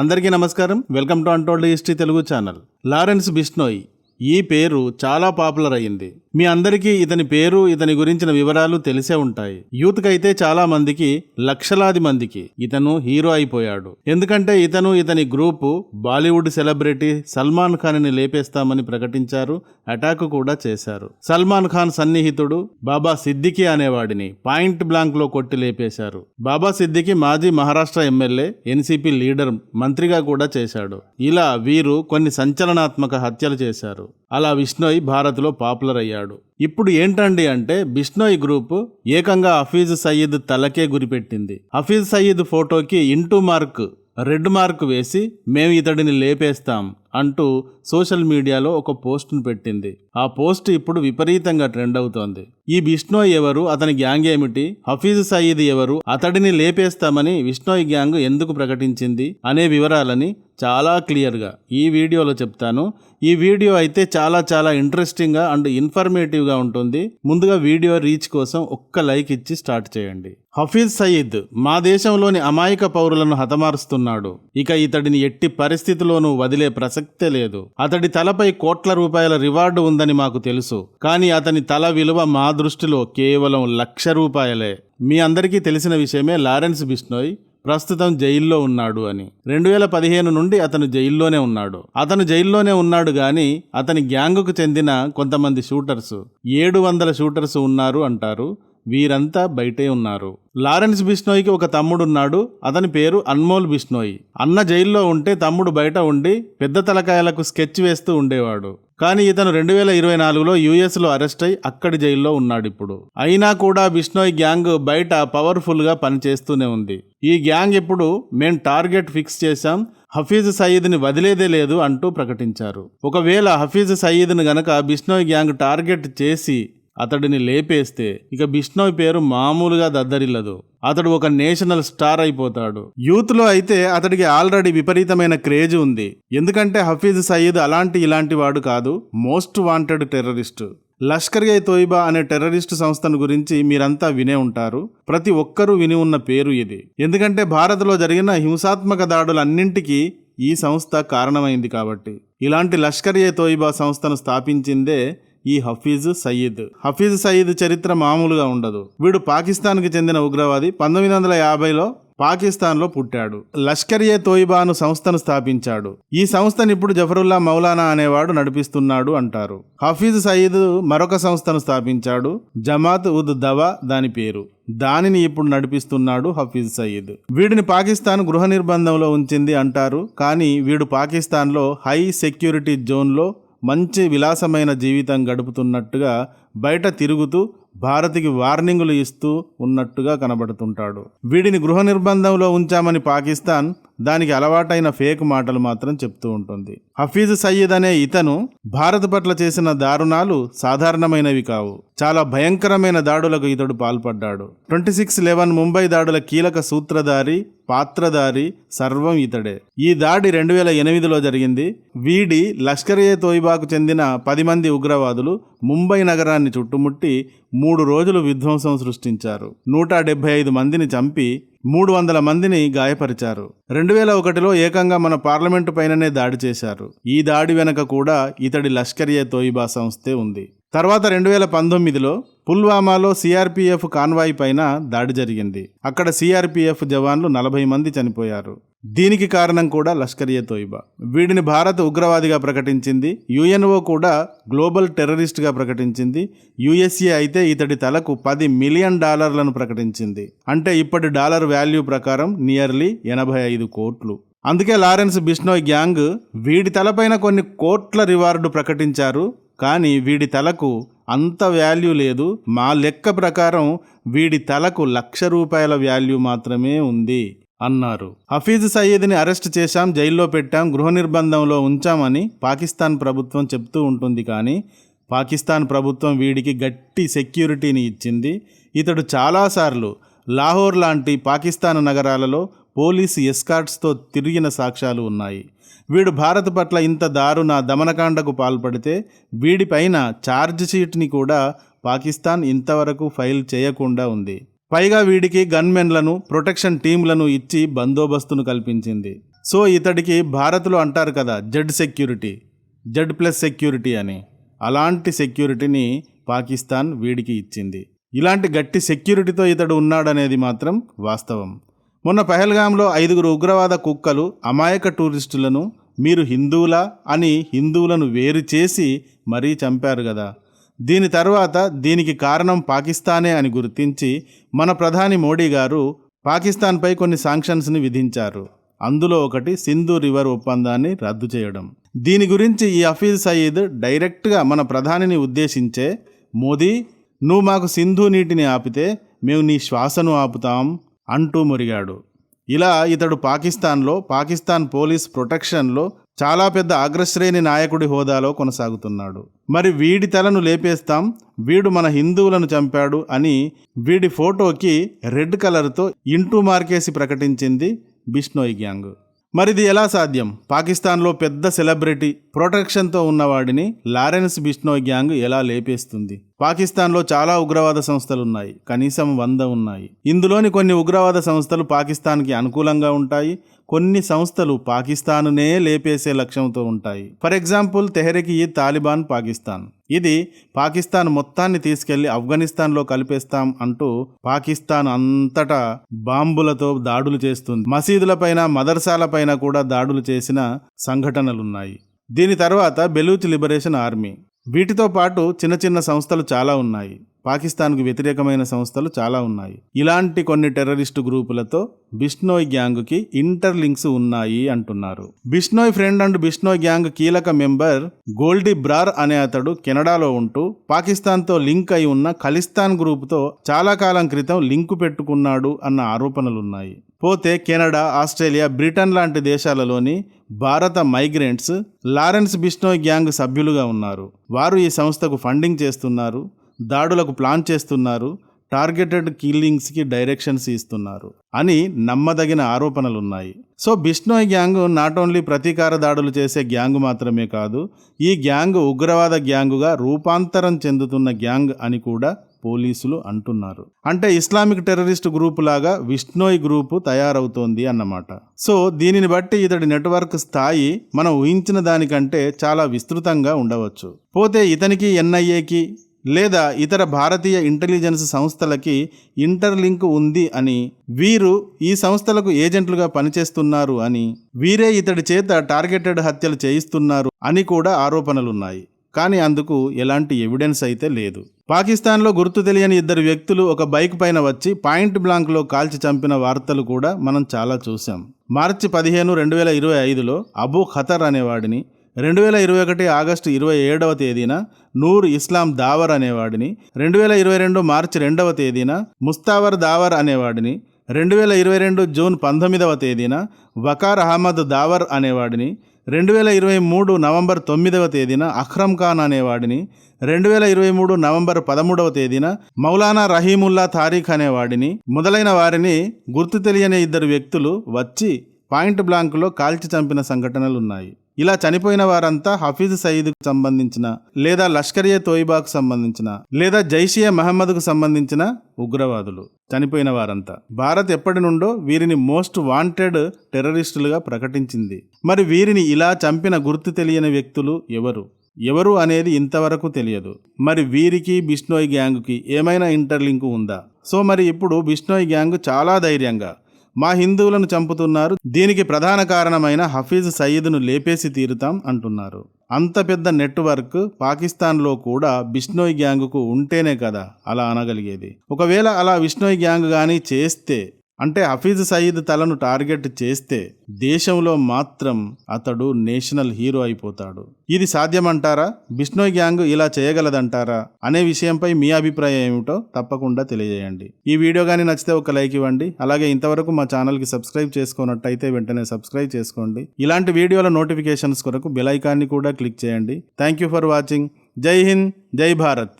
అందరికీ నమస్కారం. Welcome to untold history Telugu channel. Lawrence Bishnoi ఈ పేరు చాలా పాపులర్ అయింది మీ అందరికీ ఇతని పేరు ఇతని గురించిన వివరాలు తెలిసే ఉంటాయి. యూత్ కైతే చాలా మందికి లక్షలాది మందికి ఇతను హీరో అయిపోయాడు. ఎందుకంటే ఇతను ఇతని గ్రూపు బాలీవుడ్ సెలబ్రిటీ సల్మాన్ ఖాన్ని లేపేస్తామని ప్రకటించారు అటాక్ కూడా చేశారు. సల్మాన్ ఖాన్ సన్నిహితుడు బాబా సిద్దికి అనేవాడిని పాయింట్ బ్లాంక్లో కొట్టి లేపేశారు. బాబా సిద్దికి మాజీ మహారాష్ట్ర ఎమ్మెల్యే ఎన్సీపీ లీడర్ మంత్రిగా కూడా చేశాడు. ఇలా వీరు కొన్ని సంచలనాత్మక హత్యలు చేశారు. అలా విష్ణోయ్ భారత్లో పాపులర్ అయ్యాడు ఇప్పుడు ఏంటండి అంటే బిష్నోయ్ గ్రూప్ ఏకంగా హఫీజ్ సయీద్ తలకే గురిపెట్టింది. హఫీజ్ సయీద్ ఫోటోకి ఇంటూ మార్క్ రెడ్ మార్క్ వేసి మేము ఇతడిని లేపేస్తాం అంటూ సోషల్ మీడియాలో ఒక పోస్ట్ను పెట్టింది. ఆ పోస్ట్ ఇప్పుడు విపరీతంగా ట్రెండ్ అవుతోంది. ఈ బిష్ణోయ్ ఎవరు అతని గ్యాంగ్ ఏమిటి హఫీజ్ సయీద్ ఎవరు అతడిని లేపేస్తామని విష్ణోయ్ గ్యాంగ్ ఎందుకు ప్రకటించింది అనే వివరాలని చాలా క్లియర్గా ఈ వీడియోలో చెప్తాను. ఈ వీడియో అయితే చాలా చాలా ఇంట్రెస్టింగ్గా అండ్ ఇన్ఫర్మేటివ్గా ఉంటుంది. ముందుగా వీడియో రీచ్ కోసం ఒక్క లైక్ ఇచ్చి స్టార్ట్ చేయండి. హఫీజ్ సయీద్ మా దేశంలోని అమాయక పౌరులను హతమారుస్తున్నాడు. ఇక ఇతడిని ఎట్టి పరిస్థితిలోనూ వదిలే ప్రసక్తే లేదు. అతడి తలపై కోట్ల రూపాయల రివార్డు ఉందని మాకు తెలుసు. కానీ అతని తల విలువ మా దృష్టిలో కేవలం లక్ష రూపాయలే. మీ అందరికీ తెలిసిన విషయమే లారెన్స్ బిష్నోయ్. ప్రస్తుతం జైల్లో ఉన్నాడు అని. రెండు వేల పదిహేను నుండి అతను జైల్లోనే ఉన్నాడు. అతను జైల్లోనే ఉన్నాడు గాని అతని గ్యాంగుకు చెందిన కొంతమంది షూటర్స్ ఏడు వందల షూటర్స్ ఉన్నారు అంటారు. వీరంతా బయటే ఉన్నారు. లారెన్స్ బిష్నోయికి ఒక తమ్ముడున్నాడు. అతని పేరు అన్మోల్ బిష్నోయి. అన్న జైల్లో ఉంటే తమ్ముడు బయట ఉండి పెద్ద తలకాయలకు స్కెచ్ వేస్తూ ఉండేవాడు. కానీ ఇతను రెండు వేల ఇరవై నాలుగులో యుఎస్లో అరెస్ట్ అయి అక్కడి జైల్లో ఉన్నాడు ఇప్పుడు అయినా కూడా బిష్నోయ్ గ్యాంగ్ బయట పవర్ఫుల్గా పనిచేస్తూనే ఉంది. ఈ గ్యాంగ్ ఇప్పుడు మేం టార్గెట్ ఫిక్స్ చేశాం. హఫీజ్ సయీద్ని వదిలేదే లేదు అంటూ ప్రకటించారు. ఒకవేళ హఫీజ్ సయీద్ని గనక బిష్నోయ్ గ్యాంగ్ టార్గెట్ చేసి అతడిని లేపేస్తే ఇక బిష్ణోయ్ పేరు మామూలుగా దద్దరిల్లదు. అతడు ఒక నేషనల్ స్టార్ అయిపోతాడు. యూత్లో అయితే అతడికి ఆల్రెడీ విపరీతమైన క్రేజ్ ఉంది. ఎందుకంటే హఫీజ్ సయీద్ అలాంటి ఇలాంటి వాడు కాదు most wanted terrorist. Lashkar e Taiba అనే టెర్రరిస్ట్ సంస్థను గురించి మీరంతా వినే ఉంటారు. ప్రతి ఒక్కరూ విని ఉన్న పేరు ఇది. ఎందుకంటే భారత్లో జరిగిన హింసాత్మక దాడులన్నింటికీ ఈ సంస్థ కారణమైంది కాబట్టి. ఇలాంటి లష్కర్ ఏ తోయిబా సంస్థను స్థాపించిందే ఈ హఫీజ్ సయీద్ హఫీజ్ సయీద్ చరిత్ర మామూలుగా ఉండదు. వీడు పాకిస్తాన్కి చెందిన ఉగ్రవాది పంతొమ్మిది వందల యాభైలో పాకిస్తాన్లో పుట్టాడు. లష్కర్ ఏ తోయిబాను సంస్థను స్థాపించాడు. ఈ సంస్థను ఇప్పుడు జఫరుల్లా మౌలానా అనేవాడు నడిపిస్తున్నాడు అంటారు. హఫీజ్ సయీద్ మరొక సంస్థను స్థాపించాడు. జమాత్ ఉద్ దవా దాని పేరు. దానిని ఇప్పుడు నడిపిస్తున్నాడు హఫీజ్ సయీద్ వీడిని పాకిస్తాన్ గృహ నిర్బంధంలో ఉంచింది అంటారు. కానీ వీడు పాకిస్తాన్లో హై సెక్యూరిటీ జోన్లో మంచి విలాసమైన జీవితం గడుపుతున్నట్టుగా బయట తిరుగుతూ భారత్కి వార్నింగులు ఇస్తూ ఉన్నట్టుగా కనబడుతుంటాడు. వీడిని గృహ నిర్బంధంలో ఉంచామని పాకిస్తాన్ దానికి అలవాటైన ఫేక్ మాటలు మాత్రం చెప్తూ ఉంటుంది. హఫీజ్ సయ్యద్ అనే ఇతను భారత్ పట్ల చేసిన దారుణాలు సాధారణమైనవి కావు. చాలా భయంకరమైన దాడులకు ఇతడు పాల్పడ్డాడు. ట్వంటీ సిక్స్ లెవెన్ ముంబై దాడుల కీలక సూత్రధారి పాత్రధారి సర్వం ఇతడే. ఈ దాడి రెండు వేల ఎనిమిదిలో జరిగింది. వీడి లష్కర్ ఏ తోయిబాకు చెందిన పది మంది ఉగ్రవాదులు ముంబై నగరాన్ని చుట్టుముట్టి మూడు రోజులు విధ్వంసం సృష్టించారు. నూట డెబ్బై ఐదు మందిని చంపి మూడు వందల మందిని గాయపరిచారు. రెండు వేల ఒకటిలో ఏకంగా మన పార్లమెంటు పైననే దాడి చేశారు. ఈ దాడి వెనక కూడా ఇతడి లష్కర్ ఏ తోయిబా సంస్థే ఉంది. తర్వాత రెండు వేల పంతొమ్మిదిలో పుల్వామాలో సిఆర్పిఎఫ్ కాన్వాయ్ పైన దాడి జరిగింది. అక్కడ సిఆర్పిఎఫ్ జవాన్లు నలభై మంది చనిపోయారు. దీనికి కారణం కూడా లష్కర్ ఏ తోయిబా. వీడిని భారత్ ఉగ్రవాదిగా ప్రకటించింది యుఎన్ఓ కూడా గ్లోబల్ టెర్రరిస్ట్గా ప్రకటించింది యుఎస్ఏ అయితే ఇతడి తలకు పది మిలియన్ డాలర్లను ప్రకటించింది. అంటే ఇప్పటి డాలర్ వాల్యూ ప్రకారం నియర్లీ ఎనభై ఐదు కోట్లు. అందుకే లారెన్స్ బిష్నోయ్ గ్యాంగ్ వీడి తలపైన కొన్ని కోట్ల రివార్డు ప్రకటించారు కానీ వీడి తలకు అంత వాల్యూ లేదు. మా లెక్క ప్రకారం వీడి తలకు లక్ష రూపాయల వాల్యూ మాత్రమే ఉంది. అన్నారు. హఫీజ్ సయీద్ని అరెస్ట్ చేశాం జైల్లో పెట్టాం గృహ నిర్బంధంలో ఉంచామని పాకిస్తాన్ ప్రభుత్వం చెప్తూ ఉంటుంది కానీ పాకిస్తాన్ ప్రభుత్వం వీడికి గట్టి సెక్యూరిటీని ఇచ్చింది. ఇతడు చాలాసార్లు లాహోర్ లాంటి పాకిస్తాన్ నగరాలలో పోలీసు ఎస్కార్ట్స్తో తిరిగిన సాక్ష్యాలు ఉన్నాయి. వీడు భారత్ పట్ల ఇంత దారుణ దమనకాండకు పాల్పడితే వీడిపైన ఛార్జ్ షీట్ని కూడా పాకిస్తాన్ ఇంతవరకు ఫైల్ చేయకుండా ఉంది. పైగా వీడికి గన్మెన్లను ప్రొటెక్షన్ టీంలను ఇచ్చి బందోబస్తును కల్పించింది. సో ఇతడికి భారత్లో అంటారు కదా Z security Z plus security అని. అలాంటి సెక్యూరిటీని పాకిస్తాన్ వీడికి ఇచ్చింది. ఇలాంటి గట్టి సెక్యూరిటీతో ఇతడు ఉన్నాడనేది మాత్రం వాస్తవం. మొన్న పహల్గాంలో ఐదుగురు ఉగ్రవాద కుక్కలు అమాయక టూరిస్టులను మీరు హిందువులా అని హిందువులను వేరు చేసి మరీ చంపారు కదా. దీని తర్వాత దీనికి కారణం పాకిస్తానే అని గుర్తించి మన ప్రధాని మోడీ గారు పాకిస్తాన్పై కొన్ని శాంక్షన్స్ని విధించారు. అందులో ఒకటి సింధు రివర్ ఒప్పందాన్ని రద్దు చేయడం. దీని గురించి ఈ హఫీజ్ సయీద్ డైరెక్ట్గా మన ప్రధానిని ఉద్దేశించే మోదీ నువ్వు మాకు సింధు నీటిని ఆపితే మేము నీ శ్వాసను ఆపుతాం అంటూ మురిగాడు. ఇలా ఇతడు పాకిస్తాన్లో పాకిస్తాన్ పోలీస్ ప్రొటెక్షన్లో చాలా పెద్ద అగ్రశ్రేణి నాయకుడి హోదాలో కొనసాగుతున్నాడు. మరి వీడి తలను లేపేస్తాం వీడు మన హిందువులను చంపాడు అని వీడి ఫోటోకి రెడ్ కలర్తో ఇంటూ మార్కేసి ప్రకటించింది బిష్నోయ్ గ్యాంగ్. మరిది ఎలా సాధ్యం? పాకిస్తాన్లో పెద్ద సెలబ్రిటీ ప్రొటెక్షన్తో ఉన్నవాడిని లారెన్స్ బిష్నోయ్ గ్యాంగ్ ఎలా లేపేస్తుంది? పాకిస్తాన్లో చాలా ఉగ్రవాద సంస్థలు ఉన్నాయి కనీసం వంద ఉన్నాయి. ఇందులోని కొన్ని ఉగ్రవాద సంస్థలు పాకిస్తాన్కి అనుకూలంగా ఉంటాయి కొన్ని సంస్థలు పాకిస్తానునే లేపేసే లక్ష్యంతో ఉంటాయి. ఫర్ ఎగ్జాంపుల్ తెహరికి ఈ తాలిబాన్ పాకిస్తాన్. ఇది పాకిస్తాన్ మొత్తాన్ని తీసుకెళ్ళి ఆఫ్ఘనిస్తాన్లో కలిపేస్తాం అంటూ పాకిస్తాన్ అంతటా బాంబులతో దాడులు చేస్తుంది. మసీదులపైన మదర్సాలపైన కూడా దాడులు చేసిన సంఘటనలున్నాయి. దీని తర్వాత బెలూచ్ లిబరేషన్ ఆర్మీ. వీటితో పాటు చిన్న చిన్న సంస్థలు చాలా ఉన్నాయి. పాకిస్తాన్కు వ్యతిరేకమైన సంస్థలు చాలా ఉన్నాయి. ఇలాంటి కొన్ని టెర్రరిస్టు గ్రూపులతో బిష్నోయ్ గ్యాంగ్కి ఇంటర్ లింక్స్ ఉన్నాయి అంటున్నారు. Bishnoi friend and Bishnoi gang కీలక మెంబర్ గోల్డీ బ్రార్ అనే అతడు కెనడాలో ఉంటూ పాకిస్తాన్తో లింక్ అయి ఉన్న ఖలిస్తాన్ గ్రూప్తో చాలా కాలం క్రితం లింకు పెట్టుకున్నాడు అన్న ఆరోపణలున్నాయి. పోతే కెనడా ఆస్ట్రేలియా బ్రిటన్ లాంటి దేశాలలోని భారత మైగ్రెంట్స్ లారెన్స్ బిష్నోయ్ గ్యాంగ్ సభ్యులుగా ఉన్నారు. వారు ఈ సంస్థకు ఫండింగ్ చేస్తున్నారు. దాడులకు ప్లాన్ చేస్తున్నారు టార్గెటెడ్ కిల్లింగ్స్కి డైరెక్షన్స్ ఇస్తున్నారు అని నమ్మదగిన ఆరోపణలున్నాయి. So Bishnoi gang not only ప్రతీకార దాడులు చేసే గ్యాంగ్ మాత్రమే కాదు ఈ గ్యాంగ్ ఉగ్రవాద గ్యాంగుగా రూపాంతరం చెందుతున్న గ్యాంగ్ అని కూడా పోలీసులు అంటున్నారు. అంటే ఇస్లామిక్ టెర్రరిస్ట్ గ్రూప్ లాగా విష్ణోయ్ గ్రూపు తయారవుతోంది అన్నమాట. సో దీనిని బట్టి ఇతడి నెట్వర్క్ స్థాయి మనం ఊహించిన దానికంటే చాలా విస్తృతంగా ఉండవచ్చు. పోతే ఇతనికి ఎన్ఐఏకి లేదా ఇతర భారతీయ ఇంటెలిజెన్స్ సంస్థలకి ఇంటర్లింక్ ఉంది అని. వీరు ఈ సంస్థలకు ఏజెంట్లుగా పనిచేస్తున్నారు అని. వీరే ఇతడి చేత టార్గెటెడ్ హత్యలు చేయిస్తున్నారు అని కూడా ఆరోపణలున్నాయి. కానీ అందుకు ఎలాంటి ఎవిడెన్స్ అయితే లేదు. పాకిస్తాన్లో గుర్తు తెలియని ఇద్దరు వ్యక్తులు ఒక బైక్ పైన వచ్చి పాయింట్ బ్లాంక్లో కాల్చి చంపిన వార్తలు కూడా మనం చాలా చూసాం మార్చి పదిహేను రెండు వేల ఇరవై ఐదులో అబూ ఖతర్ అనేవాడిని రెండు వేల ఇరవై ఒకటి ఆగస్టు ఇరవై ఏడవ తేదీన నూర్ ఇస్లాం దావర్ అనేవాడిని రెండు వేల ఇరవై రెండు మార్చి రెండవ తేదీన ముస్తావర్ దావర్ అనేవాడిని రెండు వేల ఇరవై రెండు జూన్ పంతొమ్మిదవ తేదీన వకార్ అహ్మద్ దావర్ అనేవాడిని రెండు వేల ఇరవై మూడు నవంబర్ తొమ్మిదవ తేదీన అఖ్రమ్ ఖాన్ అనేవాడిని రెండు వేల ఇరవై మూడు నవంబర్ పదమూడవ తేదీన మౌలానా రహీముల్లా తారీఖ్ అనేవాడిని మొదలైన వారిని గుర్తు తెలియని ఇద్దరు వ్యక్తులు వచ్చి పాయింట్ బ్లాంక్లో కాల్చి చంపిన సంఘటనలు ఉన్నాయి ఇలా చనిపోయిన వారంతా హఫీజ్ సయీద్కు సంబంధించిన లేదా లష్కరియే తోయిబాకు సంబంధించిన లేదా జైషియే మహమ్మద్కు సంబంధించిన ఉగ్రవాదులు చనిపోయిన వారంతా. భారత్ ఎప్పటి నుండో వీరిని మోస్ట్ వాంటెడ్ టెర్రరిస్టులుగా ప్రకటించింది. మరి వీరిని ఇలా చంపిన గుర్తు తెలియని వ్యక్తులు ఎవరు? ఎవరు అనేది ఇంతవరకు తెలియదు. మరి వీరికి బిష్నోయ్ గ్యాంగ్కి ఏమైనా ఇంటర్లింక్ ఉందా? సో మరి ఇప్పుడు బిష్నోయ్ గ్యాంగ్ చాలా ధైర్యంగా మా హిందువులను చంపుతున్నారు. దీనికి ప్రధాన కారణమైన హఫీజ్ సయీద్ను లేపేసి తీరుతాం అంటున్నారు. అంత పెద్ద నెట్వర్క్ పాకిస్తాన్లో కూడా బిష్నోయ్ గ్యాంగ్కు ఉంటేనే కదా అలా అనగలిగేది. ఒకవేళ అలా విష్ణోయ్ గ్యాంగ్ కానీ చేస్తే అంటే హఫీజ్ సయీద్ తలను టార్గెట్ చేస్తే దేశంలో మాత్రం అతడు నేషనల్ హీరో అయిపోతాడు. ఇది సాధ్యమంటారా? బిష్ణో గ్యాంగ్ ఇలా చేయగలదంటారా? అనే విషయంపై మీ అభిప్రాయం ఏమిటో తప్పకుండా తెలియజేయండి. ఈ వీడియో కానీ నచ్చితే ఒక లైక్ ఇవ్వండి. అలాగే ఇంతవరకు మా ఛానల్కి సబ్స్క్రైబ్ చేసుకున్నట్టయితే వెంటనే సబ్స్క్రైబ్ చేసుకోండి. ఇలాంటి వీడియోల నోటిఫికేషన్స్ కొరకు బెల్ ఐకాన్ని కూడా క్లిక్ చేయండి. Thank you for watching. Jai Hind Jai Bharat.